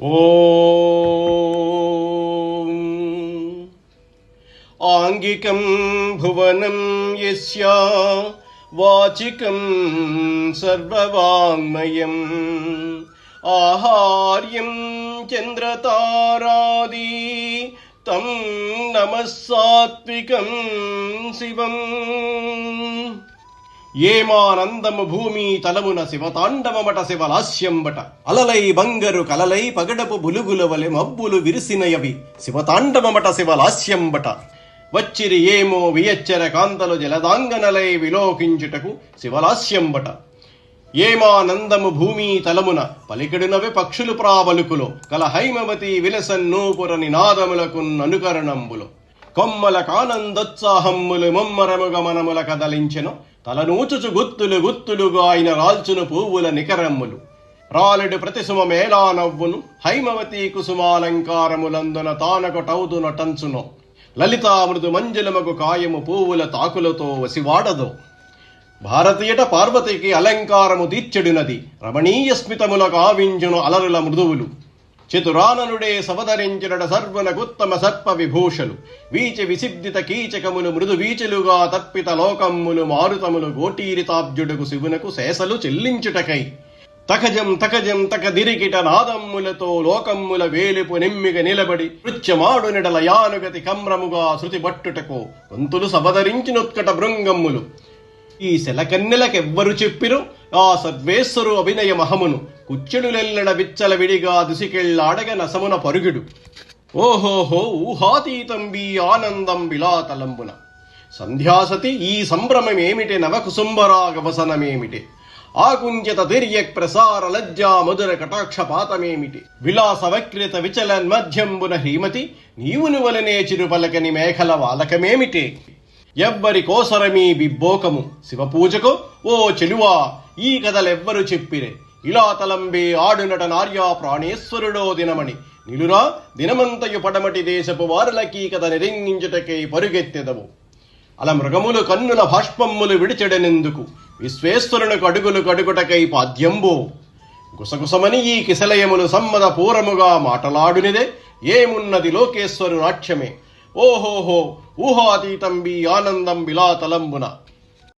ॐ आङ्गिकं भुवनं यस्य वाचिकं सर्ववाङ्मयम् आहार्यं चन्द्रतारादि तं नमः सात्विकं शिवम् ఏమానందము భూమి తలమున శివతాండవమట శివలాస్యంబట. అలలై బంగరు కలలై పగడపు బులుగుల వలె మబ్బులు విరిసినయవి. శివతాండవమట శివలాస్యంబట. వచ్చిరి ఏమో వియచ్చర కాంతలు జలదాంగనలై విలోకించుటకు శివలాస్యంబట. ఏమానందము భూమి తలమున పలికెడునవి పక్షులు ప్రాబలుకులో. కల హైమవతి విలసన్నూపుర నినాదములకు అనుకరణంబులు. కొమ్మల కానందోత్సాహమ్ములు ముమ్మరముగ మనముల కదలించెను. తలనూచుచు గుత్తులు గుత్తులుగా ఆయన రాల్చును పువ్వుల నికరమ్ములు. రాలెడు ప్రతిసుమ మేళా నవ్వును హైమవతి కుసుమాలంకారములందున తానకొటౌదు నటంచును లలితామృదు మంజులమగు కాయము పువ్వుల తాకులతో వసివాడదో భారతీయట పార్వతికి అలంకారము తీర్చెడునది. రమణీయ స్మితముల కావించును అలరుల మృదువులు. చతురాననుడే సవతరించిన సర్వనగుత్తమ సర్ప విభూషలు వీచి విసిద్ధిత కీచకములు మృదు వీచులుగా తప్పిత లోకమ్ములు మారుతములు గోటీరితాబ్జుడుకు శివునకు శేషలు చెల్లించుటకై. తకజం తకజం తక దిరికిట నాదమ్ములతో లోకమ్ముల వేలుపు నిమ్మిగ నిలబడి నృత్యమాడునిడల యానుగతి కమ్రముగా శృతి బట్టుటకు గొంతులు సవదరించినుత్కట భృంగమ్ములు. ఈ శలకన్నెలకెవ్వరు చెప్పిరు? ఆ సర్వేశ్వరు అభినయ మహమును కుచ్చెడులెల్లడ విచ్చల విడిగా దుసికెళ్ళాడగ నసమున పరుగుడు. ఓహోహో ఊహాతీతం బీ ఆనందం విలాతలంబున. సంధ్యాసతి ఈ సంభ్రమమేమిటి? నవకుసుంబరాగవసనమేమిటి ఆకుంచిత తిర్యక్ ప్రసార లజ్జా మధుర కటాక్షపాతమేమిటి? విలాస విచలన్ మధ్యంబున హ్రీమతి నీవును వలనే చిరుపలకని మేఖల వాలకమేమిటి? ఎవ్వరి కోసరమీ బిబ్బోకము. శివపూజకు ఓ చెలువా ఈ కథలెవ్వరు చెప్పిరే. ఇలా తలంబే ఆడునట నార్యా ప్రాణేశ్వరుడో దినమణి. నిలురా దినమంతయు పడమటి దేశపు వారులకీ కథ నిరింగించుటకై పరుగెత్తెదవు. అల మృగములు కన్నుల భాష్పమ్ములు విడిచెడనెందుకు? విశ్వేశ్వరునకు అడుగులు కడుగుటకై పాద్యంబో. గుసగుసమని ఈ కిసలయములు సమ్మద పూరముగా మాటలాడునిదే. ఏమున్నది లోకేశ్వరు నాట్యమే ఓహోహో ఊహాతీతం బి ఆనందం విలాతలంబున